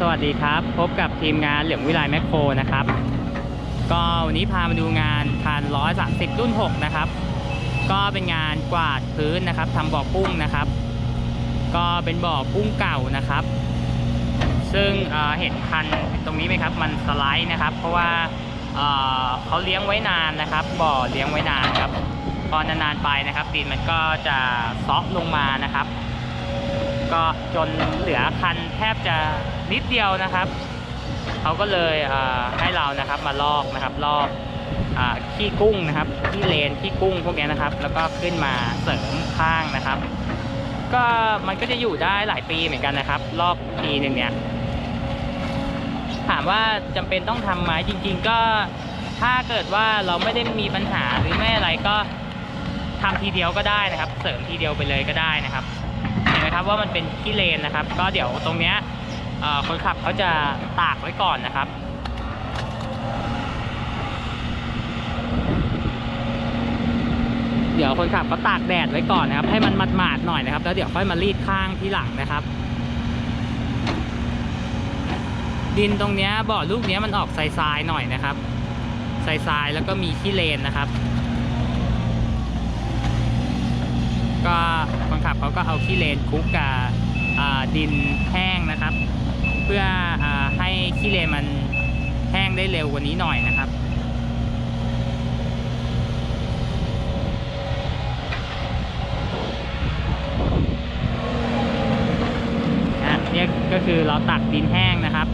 สวัสดีครับ พบกับทีมงานเหลืองวิไลแมคโครนะครับ ก็วันนี้พามาดูงานคัน130รุ่น6นะครับ ก็เป็นงานกวาดพื้นนะครับทำบ่อกุ้งนะครับ ก็เป็นบ่อกุ้งเก่านะครับ ซึ่งเห็นคันตรงนี้ไหมครับ มันสไลด์นะครับ เพราะว่าเขาเลี้ยงไว้นานนะครับ บ่อเลี้ยงไว้นานครับ พอนานๆไปนะครับดินมันก็จะซอกลงมานะครับ ก็จนเหลือคันแทบจะนิดเดียวนะครับเขาก็เลยเให้เรานะครับมาลอกนะครับลอกอขี้กุ้งนะครับขี้เลนขี้กุ้งพวกนี้นะครับ แล้วก็ขึ้นมาเสริมข้างนะครับ ก็มันก็จะอยู่ได้หลายปีเหมือนกันนะครับ รอบทีหนึ่งเนี่ยถามว่าจำเป็นต้องทำไหมจริง ๆ ก็ถ้าเกิดว่าเราไม่ได้มีปัญหาหรือไม่อะไรก็ทำทีเดียวก็ได้นะครับ เสริมทีเดียวไปเลยก็ได้นะครับ นไหมครับว่ามันเป็นขี้เลนนะครับ ก็เดี๋ยวตรงเนี้ยคนขับเขาจะตากไว้ก่อนนะครับเดี๋ยวคนขับก็ตากแดดไว้ก่อนนะครับ ให้มันหมาดๆหน่อยนะครับ แล้วเดี๋ยวค่อยมารีดข้างที่หลังนะครับ ดินตรงเนี้ยบ่อลูกเนี้ยมันออกทรายๆหน่อยนะครับทรายๆแล้วก็มีขี้เลนนะครับ ก็คนขับเขาก็เอาขี้เลนคุกกับดินแห้งนะครับ เพื่ออให้ขี้เลนมันแห้งได้เร็วกว่านี้หน่อยนะครับนี่ก็คือเราตักดินแห้งนะครับ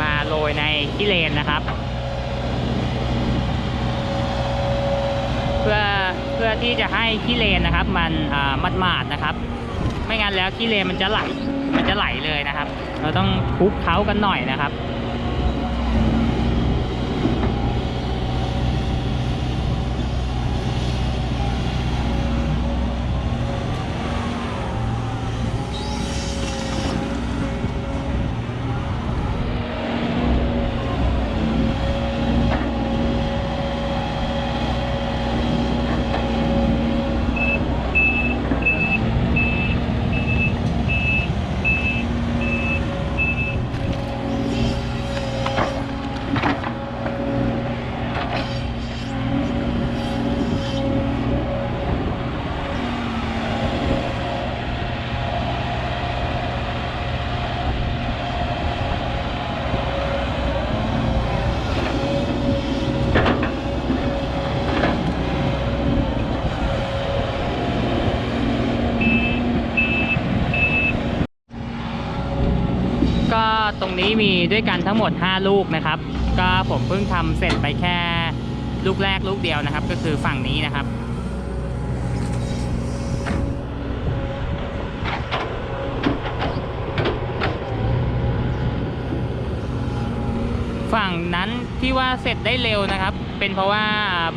มาโรยในขี้เลนนะครับ เพื่อ เพื่อที่จะให้ขี้เลนนะครับ มันมัดมาดนะครับ ไม่งั้นแล้วขี้เลนมันจะไหลมันจะไหลเลยนะครับ เราต้องคุกเท้ากันหน่อยนะครับ ก็ต รงนี้มีด้วยกันทั้งหมด 5 ลูกนะครับ ก็ผมเพิ่งทำเสร็จไปแค่ลูกแรกลูกเดียวนะครับ ก็คือฝั่งนี้นะครับฝั่งนั้นที่ว่าเสร็จได้เร็วนะครับ เป็นเพราะว่า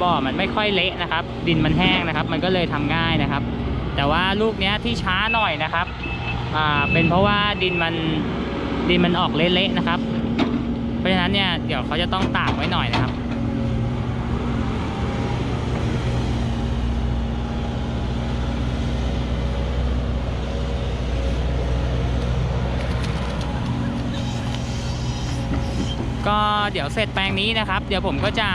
บ่อมันไม่ค่อยเละนะครับ ดินมันแห้งนะครับ มันก็เลยทำง่ายนะครับ แต่ว่าลูกเนี้ยที่ช้าหน่อยนะครับอ่าเป็นเพราะว่าดินมัน ดินมันออกเละๆนะครับ เพราะฉะนั้นเนี่ยเดี๋ยวเขาจะต้องตากไว้หน่อยนะครับก็เดี๋ยวเสร็จแปลงนี้นะครับ เดี๋ยวผมก็จะ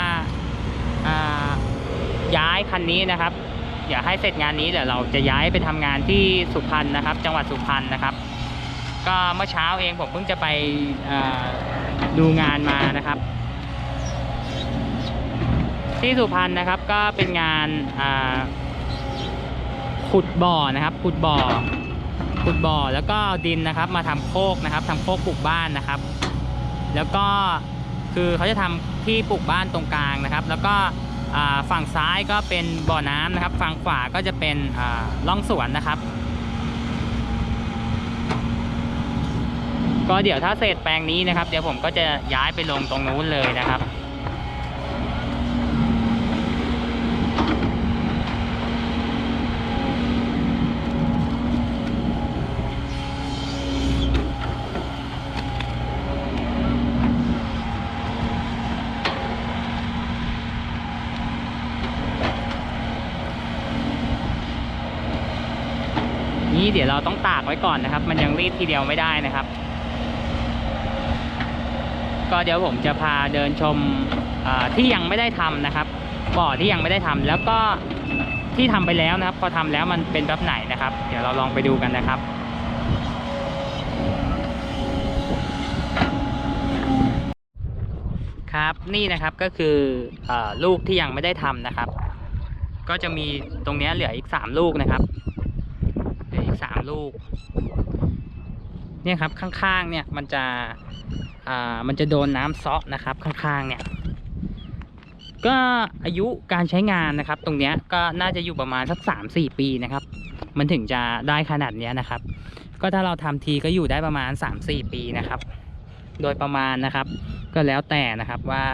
ย้ายคันนี้นะครับอย่าให้เสร็จงานนี้เดี๋ยวเราจะย้ายไปทำงานที่สุพรรณนะครับ จังหวัดสุพรรณนะครับ ก็เมื่อเช้าเองผมเพิ่งจะไปดูงานมานะครับ ที่สุพรรณนะครับก็เป็นงานาขุดบ่อนะครับ ขุดบ่อขุดบ่อแล้วก็ดินนะครับ มาทำโคกนะครับทำโคกปลูกบ้านนะครับ แล้วก็คือเขาจะทำที่ปลูกบ้านตรงกลางนะครับ แล้วก็ฝั่งซ้ายก็เป็นบ่อน้ำนะครับ ฝั่งขวาก็จะเป็นร่องสวนนะครับ ก็เดี๋ยวถ้าเสร็จแปลงนี้นะครับ เดี๋ยวผมก็จะย้ายไปลงตรงนู้นเลยนะครับนี้เดี๋ยวเราต้องตากไว้ก่อนนะครับ มันยังรีดทีเดียวไม่ได้นะครับ ก็เดี๋ยวผมจะพาเดินชมที่ยังไม่ได้ทำนะครับบ่อที่ยังไม่ได้ทำแล้วก็ที่ทำไปแล้วนะครับ พอทำแล้วมันเป็นแบบไหนนะครับ เดี๋ยวเราลองไปดูกันนะครับครับนี่นะครับก็คืออลูกที่ยังไม่ได้ทำนะครับ ก็จะมีตรงนี้เหลืออีกสามลูกนะครับเหลืออีกสามลูก เนี่ยครับข้างๆเนี่ยมันจะ อ่ามันจะโดนน้ำซาะนะครับข้างๆเนี่ยก็อายุการใช้งานนะครับ ตรงเนี้ยก็น่าจะอยู่ประมาณสักสามสี่ปีนะครับ มันถึงจะได้ขนาดเนี้ยนะครับ ก็ถ้าเราทำทีก็อยู่ได้ประมาณสามสี่ปีนะครับ โดยประมาณนะครับ ก็แล้วแต่นะครับว่า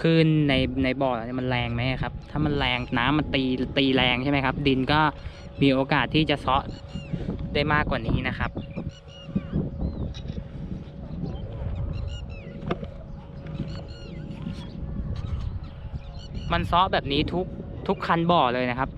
คลื่นในในบ่อมันแรงไหมครับ ถ้ามันแรงน้ำมันตีตีแรงใช่ไหมครับ ดินก็มีโอกาสที่จะเซาะได้มากกว่านี้นะครับ มันซ้อแบบนี้ทุกทุกคันบ่อเลยนะครับ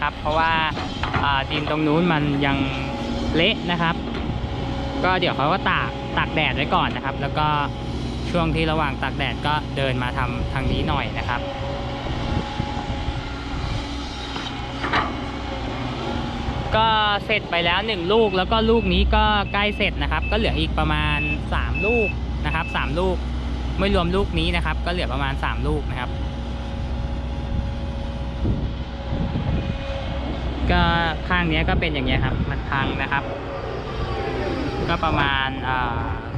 นะครับ เพราะว่าดินตรงนู้นมันยังเละนะครับ ก็เดี๋ยวเขาก็ตากตากแดดไว้ก่อนนะครับ แล้วก็ช่วงที่ระหว่างตากแดดก็เดินมาทำทางนี้หน่อยนะครับก็เสร็จไปแล้วหนึ่งลูกแล้วก็ลูกนี้ก็ใกล้เสร็จนะครับ ก็เหลืออีกประมาณสามลูกนะครับสามลูกไม่รวมลูกนี้นะครับ ก็เหลือประมาณสามลูกนะครับ ก็ข้างนี้ก็เป็นอย่างเงี้ยครับ มันพังนะครับ ก็ประมาณ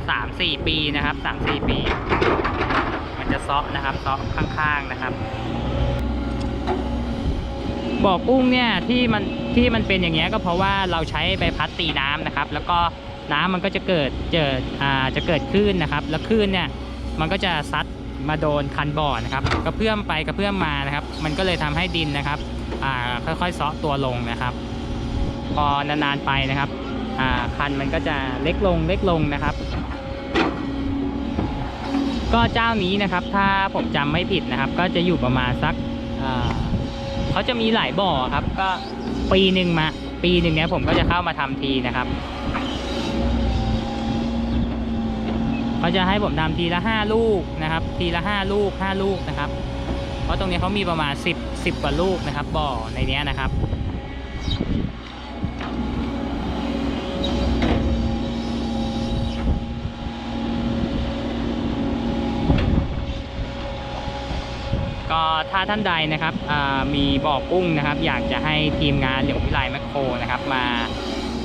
สามสี่ปีนะครับสามสี่ปี มันจะซาะนะครับซาะข้างๆนะครับบ่อกุ้งเนี่ยที่มันที่มันเป็นอย่างเงี้ยก็เพราะว่าเราใช้ใบพัดตีน้ำนะครับ แล้วก็น้ำมันก็จะเกิดเจิดอ่าจะเกิดคลื่นนะครับ แล้วคลื่นเนี่ยมันก็จะซัดมาโดนคันบ่อนะครับกระเพื่อมไปกระเพื่อมมานะครับ มันก็เลยทำให้ดินนะครับ ค่อยๆซาะตัวลงนะครับ พอนานๆไปนะครับคันมันก็จะเล็กลงเล็กลงนะครับ ก็เจ้านี้นะครับถ้าผมจำไม่ผิดนะครับ ก็จะอยู่ประมาณสักเขาจะมีหลายบ่อครับ ก็ปีหนึ่งมาปีหนึ่งเนี้ยผมก็จะเข้ามาทำทีนะครับเขาจะให้ผมทำทีละห้าลูกนะครับ ทีละห้าลูกห้าลูกนะครับ เพราะตรงนี้เขามีประมาณสิ สิบกว่าลูกนะครับ บ่อในนี้นะครับก็ถ้าท่านใดนะครับมีบ่อกุ้งนะครับ อยากจะให้ทีมงานหลียววิไลแมคโครนะครับมา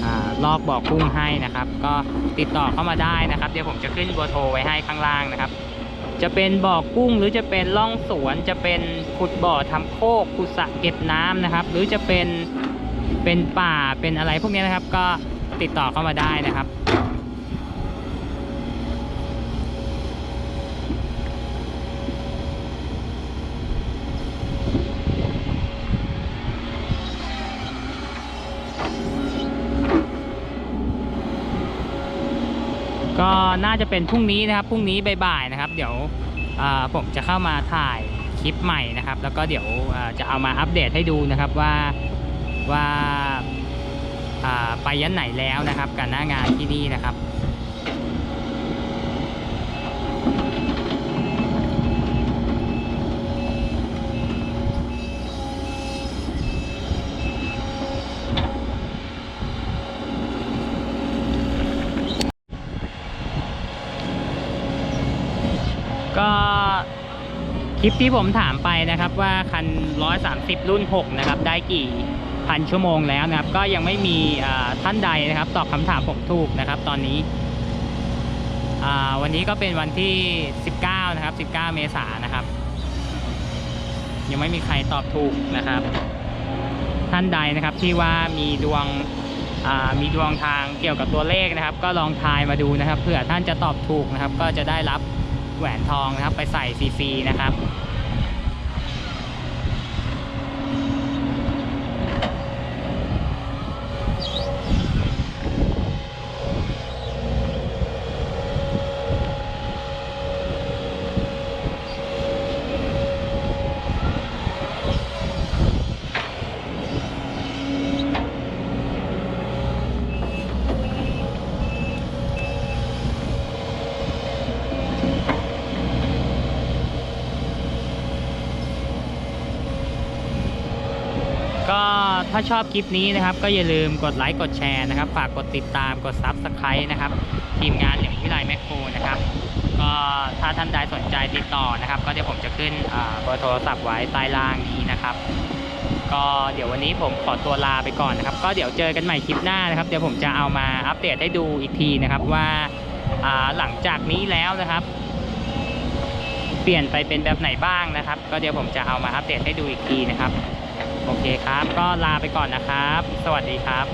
อาลอกบ่อกุ้งให้นะครับ ก็ติดต่อเข้ามาได้นะครับ เดี๋ยวผมจะขึ้นเบอร์โทรไว้ให้ข้างล่างนะครับ จะเป็นบ่อกุ้งหรือจะเป็นล่องสวน จะเป็นขุดบ่อทำโคกขุดสระเก็บน้ำนะครับ หรือจะเป็นเป็นป่าเป็นอะไรพวกนี้นะครับ ก็ติดต่อเข้ามาได้นะครับ ก็น่าจะเป็นพรุ่งนี้นะครับพรุ่งนี้บ่ายๆนะครับ เดี๋ยวผมจะเข้ามาถ่ายคลิปใหม่นะครับ แล้วก็เดี๋ยวจะเอามาอัปเดตให้ดูนะครับว่าว่าอ่าไปยันไหนแล้วนะครับกับหน้างานที่นี่นะครับ ก็ คลิปที่ผมถามไปนะครับว่าคัน 130 รุ่น 6 นะครับ ได้กี่พันชั่วโมงแล้วนะครับ ก็ยังไม่มีท่านใดนะครับ ตอบคำถามผมถูกนะครับ ตอนนี้ วันนี้ก็เป็นวันที่ 19 นะครับ 19 เมษายนนะครับ ยังไม่มีใครตอบถูกนะครับ ท่านใดนะครับที่ว่ามีดวงมีดวงทางเกี่ยวกับตัวเลขนะครับ ก็ลองทายมาดูนะครับเผื่อท่านจะตอบถูกนะครับ ก็จะได้รับ แหวนทองนะครับ ไปใส่ฟรีๆนะครับ ก็ ถ้าชอบคลิปนี้นะครับ ก็อย่าลืมกดไลค์กดแชร์นะครับ ฝากกดติดตามกด Subscribe นะครับ ทีมงานเหลี่ยมวิไลแมคโครนะครับก็ถ้าท่านใดสนใจติดต่อนะครับ ก็เดี๋ยวผมจะขึ้นเบอร์โทรศัพท์ไว้ใต้ล่างนี้นะครับ ก็เดี๋ยววันนี้ผมขอตัวลาไปก่อนนะครับ ก็เดี๋ยวเจอกันใหม่คลิปหน้านะครับ เดี๋ยวผมจะเอามาอัปเดตให้ดูอีกทีนะครับว่าอ่าหลังจากนี้แล้วนะครับ เปลี่ยนไปเป็นแบบไหนบ้างนะครับ ก็เดี๋ยวผมจะเอามาอัปเดตให้ดูอีกทีนะครับ โอเคครับ ก็ลาไปก่อนนะครับ สวัสดีครับ